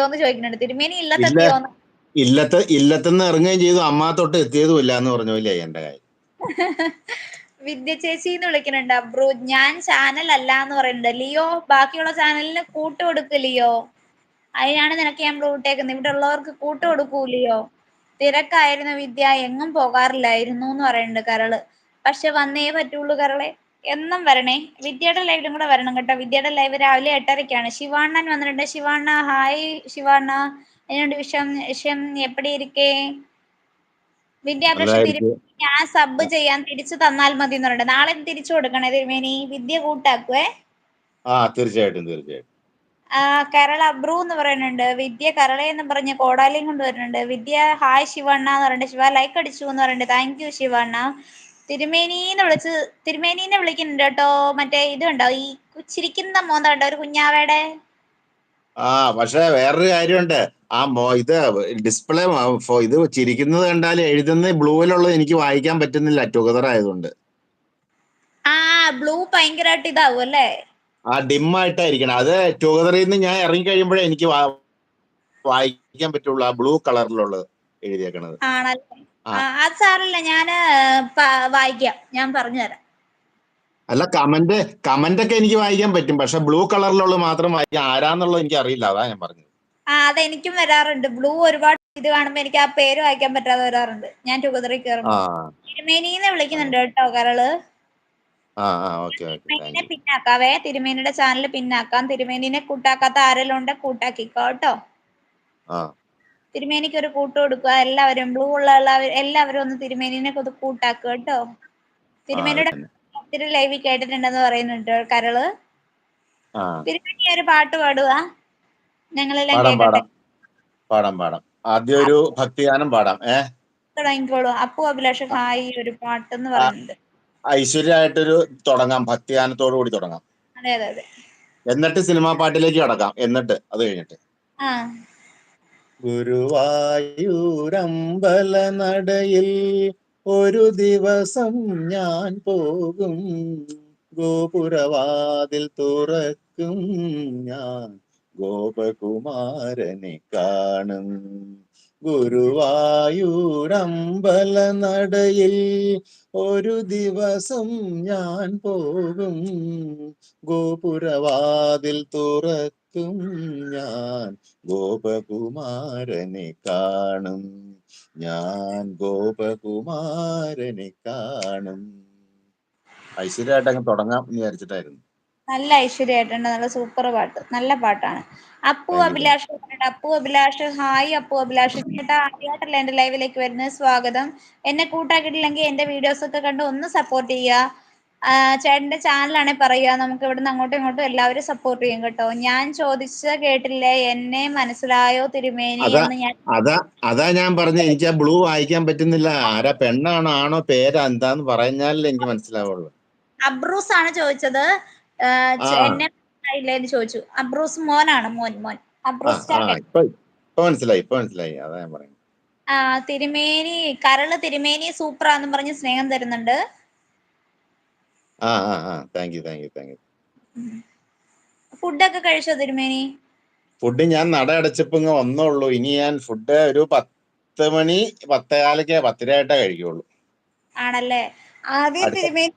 എന്ന് ചോദിക്കുന്നുണ്ട്. തിരുമേനി ഇല്ല. ഇല്ലത്തെത്തിയോന്ന് ഇല്ലത്ത് ഇല്ലത്തുനിന്ന് ഇറങ്ങുകയും ചെയ്തു. അമ്മ തൊട്ട് എത്തിയതും ഇല്ല എന്ന് പറഞ്ഞു ഇല്ലേ എന്റെ കാര്യം. വിദ്യ ചേച്ചി എന്ന് വിളിക്കുന്നുണ്ട്. അബ്രു ഞാൻ ചാനൽ അല്ല എന്ന് പറയുന്നുണ്ട്. ലിയോ ബാക്കിയുള്ള ചാനലിന് കൂട്ടു കൊടുക്ക് ലിയോ. അതിനാണ് നിനക്ക് ഞാൻ ബ്രൂട്ടേക്കുന്നത് ഇവിടെ ഉള്ളവർക്ക് കൂട്ടു കൊടുക്കൂ ലിയോ. തിരക്കായിരുന്നു വിദ്യ. എങ്ങും പോകാറില്ലായിരുന്നു എന്ന് പറയുന്നുണ്ട് കരൾ. പക്ഷെ വന്നേ പറ്റുള്ളൂ കരളെ. എന്നും വരണേ. വിദ്യയുടെ ലൈവിലും കൂടെ വരണം കേട്ടോ. വിദ്യയുടെ ലൈവ് രാവിലെ എട്ടരയ്ക്കാണ്. ശിവാണ്ണൻ വന്നിട്ടുണ്ട്. ശിവാണ്ണ ഹായ് ശിവാണ്ണ. അതിനുണ്ട് വിഷം വിഷം. എപ്പടി ഇരിക്കേ? വിദ്യാഭ്യാസം ഞാൻ സബ് ചെയ്യാൻ തിരിച്ചു തന്നാൽ മതി എന്ന് പറയുന്നത് നാളെ തിരിച്ചു കൊടുക്കണേ തിരുമേനി വിദ്യ കൂട്ടാക്കുവേ? ആ തീർച്ചയായിട്ടും തീർച്ചയായിട്ടും. കരള അബ്രു എന്ന് പറയുന്നുണ്ട്. വിദ്യ കരള എന്ന് പറഞ്ഞ കോടാലിയും കൊണ്ട് വരുന്നുണ്ട്. വിദ്യ ഹായ് ശിവണ്ണ എന്ന് പറയുന്നുണ്ട്. ശിവ ലൈക്ക് അടിച്ചു എന്ന് പറയുന്നുണ്ട്. Thank you Shivanna. തിരുമേനീന്ന് വിളിച്ച് തിരുമേനീനെ വിളിക്കുന്നുണ്ട്? കേട്ടോ മറ്റേ ഇത് കണ്ടോ ഈ ചിരിക്കുന്ന മോന്ത കണ്ടോ? ഒരു കുഞ്ഞാവയുടെ? ആ പക്ഷെ വേറൊരു കാര്യമുണ്ട്. ആ മോ ഇത് ഡിസ്പ്ലേ ഇത് ചിരിക്കുന്നത് കണ്ടാൽ എഴുതുന്ന ബ്ലൂവിലുള്ളത് എനിക്ക് വായിക്കാൻ പറ്റുന്നില്ല. ടുഗദർ ആയതുകൊണ്ട്. ആ ബ്ലൂ ഭയങ്കരമായിട്ട് ഇതാവും അല്ലേ? ആ ഡിം ആയിട്ടായിരിക്കണം അത് ടുഗദറിൽ നിന്ന് ഞാൻ ഇറങ്ങി കഴിയുമ്പോഴേ എനിക്ക് വായിക്കാൻ പറ്റുള്ളൂ ആ ബ്ലൂ കളറിലുള്ളത് എഴുതിയേക്കണത്. ആണല്ലേ? അത് സാറില്ല പ- വായിക്കാം. ഞാൻ പറഞ്ഞുതരാം. അല്ല കമന്റ് കമന്റ് ഒക്കെ എനിക്ക് വായിക്കാൻ പറ്റും. പക്ഷെ ബ്ലൂ കളറിലുള്ള മാത്രം വായിക്കാൻ ആരാന്നുള്ളത് എനിക്ക് അറിയില്ല അതാ ഞാൻ പറഞ്ഞത്. ആ അതെനിക്കും വരാറുണ്ട്. ബ്ലൂ ഒരുപാട് ഇത് കാണുമ്പോ എനിക്ക് ആ പേര് വായിക്കാൻ പറ്റാതെ വരാറുണ്ട്. ഞാൻ ടുഗതറി കയറുമ്പോ തിരുമേനീന്ന് വിളിക്കുന്നുണ്ട് കേട്ടോ കരൾ. തിരുമേനിനെ പിന്നാക്കാവേ. തിരുമേനിയുടെ ചാനൽ പിന്നാക്കാം. തിരുമേനിനെ കൂട്ടാക്കാത്ത ആരെല്ലാം ഉണ്ടെ? കൂട്ടാക്കിക്കോ കേട്ടോ. ആ. തിരുമേനിക്ക് ഒരു കൂട്ട് കൊടുക്കുക. എല്ലാവരും ബ്ലൂ ഉള്ള എല്ലാവരും ഒന്ന് തിരുമേനിനെ ഒന്ന് കൂട്ടാക്കുക കേട്ടോ. തിരുമേനിയുടെ. ഒത്തിരി ലൈവ് കേട്ടിട്ടുണ്ടെന്ന് പറയുന്നുണ്ട് കരൾ. തിരുമേനി ഒരു പാട്ട് പാടുക. ഞങ്ങളെല്ലാം പാടാം പാടാം. ആദ്യം ഒരു ഭക്തിഗാനം പാടാം ഏ? തുടങ്ങിക്കോളൂ അപ്പു അഭിലാഷ് ഹായ് ഒരു പാട്ടെന്ന് പറയുന്നുണ്ട്. ഐശ്വര്യമായിട്ടൊരു തുടങ്ങാം. ഭക്തിഗാനത്തോടു കൂടി തുടങ്ങാം. അതെ അതെ. എന്നിട്ട് സിനിമാ പാട്ടിലേക്ക് കടക്കാം. എന്നിട്ട് അത് കഴിഞ്ഞിട്ട്. ആ. ഗുരുവായൂരമ്പല നടയിൽ ഒരു ദിവസം ഞാൻ പോകും. ഗോപുരവാതിൽ തുറക്കും ഞാൻ. ഗോപകുമാരനെ കാണും. ഗുരുവായൂരമ്പല നടയിൽ ഒരു ദിവസം ഞാൻ പോകും. ഗോപുരവാതിൽ തുറക്കും ഞാൻ. ഗോപകുമാരനെ കാണും. ഞാൻ ഗോപകുമാരനെ കാണും. ഐശ്വര്യമായിട്ട് അങ്ങ് തുടങ്ങാം എന്ന് വിചാരിച്ചിട്ടായിരുന്നു. നല്ല ഐശ്വര്യമായിട്ടുണ്ട്. നല്ല സൂപ്പർ പാട്ട്. നല്ല പാട്ടാണ്. അപ്പു അഭിലാഷ് അപ്പു അഭിലാഷ് ഹായ് അപ്പു അഭിലാഷ്. ചേട്ടാ ആദ്യമായിട്ടല്ല എന്റെ ലൈവിലേക്ക് വരുന്നത്? സ്വാഗതം. എന്നെ കൂട്ടാക്കിയിട്ടില്ലെങ്കിൽ എന്റെ വീഡിയോസ് ഒക്കെ കണ്ട് ഒന്ന് സപ്പോർട്ട് ചെയ്യുക. ചേട്ടന്റെ ചാനലാണെ പറയുക. നമുക്ക് ഇവിടുന്ന് അങ്ങോട്ടും ഇങ്ങോട്ടും എല്ലാവരും സപ്പോർട്ട് ചെയ്യും കേട്ടോ. ഞാൻ ചോദിച്ച കേട്ടില്ലേ? എന്നെ മനസ്സിലായോ തിരുമേനി എന്ന് ഞാൻ അതാ അതാ ഞാൻ പറഞ്ഞ. എനിക്ക് ആ ബ്ലൂ വായിക്കാൻ പറ്റുന്നില്ല. ആരാ പെണ്ണാണോ ആണോ പേരാ എന്താന്ന് പറഞ്ഞാലേ എനിക്ക് മനസ്സിലാവുള്ളൂ. അബ്രൂസ് ആണ് ചോദിച്ചത്. എന്നെ ചോദിച്ചു. അബ്രൂസ് മോനാണ് മോൻ മോൻ. അബ്രൂസ് മനസ്സിലായി ഇപ്പൊ മനസ്സിലായി. അതാ ഞാൻ പറയുന്നത് ആ തിരുമേനി കരൾ തിരുമേനി സൂപ്പറാന്നും പറഞ്ഞ് സ്നേഹം തരുന്നുണ്ട്. ആ ആ ആ thank you thank you thank you ഫുഡൊക്കെ കഴിച്ചോ തിരുമേനി? ഫുഡ് ഞാൻ നട അടച്ചപ്പോ ഇങ്ങ് വന്നുള്ളൂ ഇനി ഞാൻ ഫുഡ് ഒരു പത്ത് മണി പത്തേകാലൊക്കെ പത്തരയായിട്ടേ കഴിക്കുള്ളൂ. ആണല്ലേ? ആദ്യം തിരുമേനി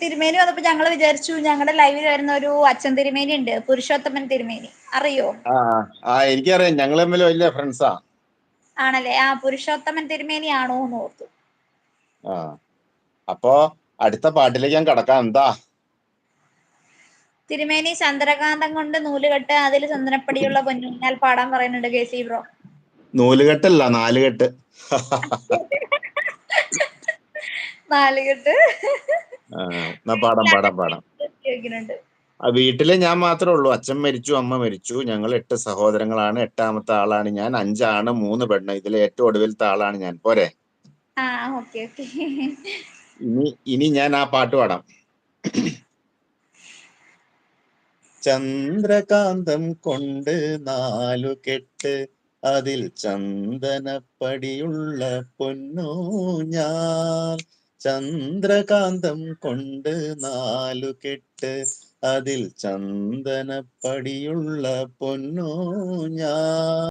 തിരുമേനി വന്നപ്പോ ഞങ്ങൾ വിചാരിച്ചു ഞങ്ങളുടെ ലൈവിൽ വരുന്ന ഒരു അച്ഛൻ തിരുമേനി ഉണ്ട് പുരുഷോത്തമൻ തിരുമേനി. അറിയോ? ആ എനിക്കറിയാം. ഞങ്ങൾ തമ്മിൽ വലിയ ഫ്രണ്ട്സാ ആണല്ലേ? ആ പുരുഷോത്തമൻ തിരുമേനി ആണോ എന്ന് ഓർത്തു. ആ. അപ്പോ അടുത്ത പാട്ടിലേക്ക് ഞാൻ കടക്കാം. എന്താ? തിരുമേനി ചന്ദ്രകാന്തം കൊണ്ട് നൂലുകെട്ട് അതിൽ ചന്ദനപ്പടിയുള്ള പൊന്നിനാൽ പാടാൻ പറയുന്നുണ്ട് കെ സി ബ്രോ. നൂലുകെട്ടല്ല നാലുകെട്ട്. നാലുകെട്ട് പാടാം പാടാം വീട്ടിൽ ഞാൻ മാത്രമേ ഉള്ളൂ. അച്ഛൻ മരിച്ചു അമ്മ മരിച്ചു. ഞങ്ങൾ എട്ട് സഹോദരങ്ങളാണ്. എട്ടാമത്തെ ആളാണ് ഞാൻ. അഞ്ചാണ് മൂന്ന് പെണ്ണ്. ഇതിലെ ഏറ്റവും ഒടുവിലത്തെ ആളാണ് ഞാൻ. പോരെ? ഇനി ഇനി ഞാൻ ആ പാട്ട് പാടാം. ചന്ദ്രകാന്തം കൊണ്ട് നാലു കെട്ട്. അതിൽ ചന്ദനപ്പടിയുള്ള പൊന്നോ ഞാൻ. ചന്ദ്രകാന്തം കൊണ്ട് നാലു കെട്ട് അതിൽ ചന്ദനപ്പടിയുള്ള പൊന്നോ ഞാൻ